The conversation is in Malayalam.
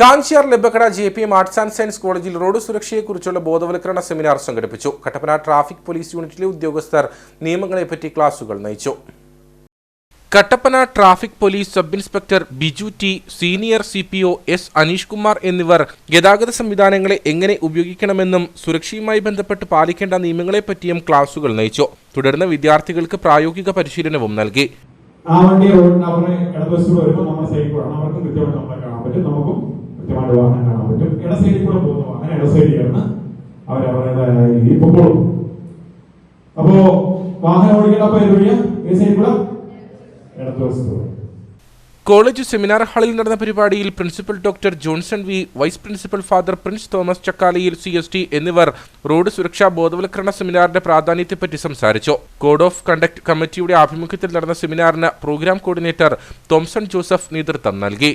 Kanchiyar Labbakkada J P M arts and science കോളേജിൽ റോഡ് സുരക്ഷയെക്കുറിച്ചുള്ള ബോധവൽക്കരണ സെമിനാർ സംഘടിപ്പിച്ചു. കട്ടപ്പന ട്രാഫിക് പോലീസ് യൂണിറ്റിലെ ഉദ്യോഗസ്ഥർ നിയമങ്ങളെപ്പറ്റി ക്ലാസുകൾ നയിച്ചു. Kattappana traffic police sub inspector Biju T senior C P O S Aneesh Kumar എന്നിവർ ഗതാഗത സംവിധാനങ്ങളെ എങ്ങനെ ഉപയോഗിക്കണമെന്നും സുരക്ഷയുമായി ബന്ധപ്പെട്ട് പാലിക്കേണ്ട നിയമങ്ങളെപ്പറ്റിയും ക്ലാസുകൾ നയിച്ചു. തുടർന്ന് വിദ്യാർത്ഥികൾക്ക് പ്രായോഗിക പരിശീലനവും നൽകി. ആ വണ്ടി റോഡിന് അവരെ ഇടതുവശത്തൂടെ വരുമ്പോൾ നമ്മുടെ സൈഡിൽ കൂടെ അവർക്കും കൃത്യമായിട്ട് നമ്മളെ കാണാൻ പറ്റും. നമുക്കും കൃത്യമായിട്ട് വാഹനം കാണാൻ പറ്റും ഇടസൈഡിൽ കൂടെ പോകുന്നു. അങ്ങനെ ഇട സൈഡിൽ ചേർന്ന് അവർ അവരുടേതായ രീതിയിൽ പൊക്കോളും അപ്പോ വാഹനം ഓടിക്കേണ്ട ഏത് വഴിയാ? കൂടെ? ഇടതുവശത്ത് കോളേജ് സെമിനാർ ഹാളിൽ നടന്ന പരിപാടിയിൽ principal doctor Johnson V vice principal father Prince Thomas Chakkalayil C S T എന്നിവർ റോഡ് സുരക്ഷാ ബോധവൽക്കരണ സെമിനാറിന്റെ പ്രാധാന്യത്തെപ്പറ്റി സംസാരിച്ചു. കോഡ് ഓഫ് കണ്ടക്ട് കമ്മിറ്റിയുടെ ആഭിമുഖ്യത്തിൽ നടന്ന സെമിനാറിന് പ്രോഗ്രാം കോർഡിനേറ്റർ തോംസൺ ജോസഫ് നേതൃത്വം നൽകി.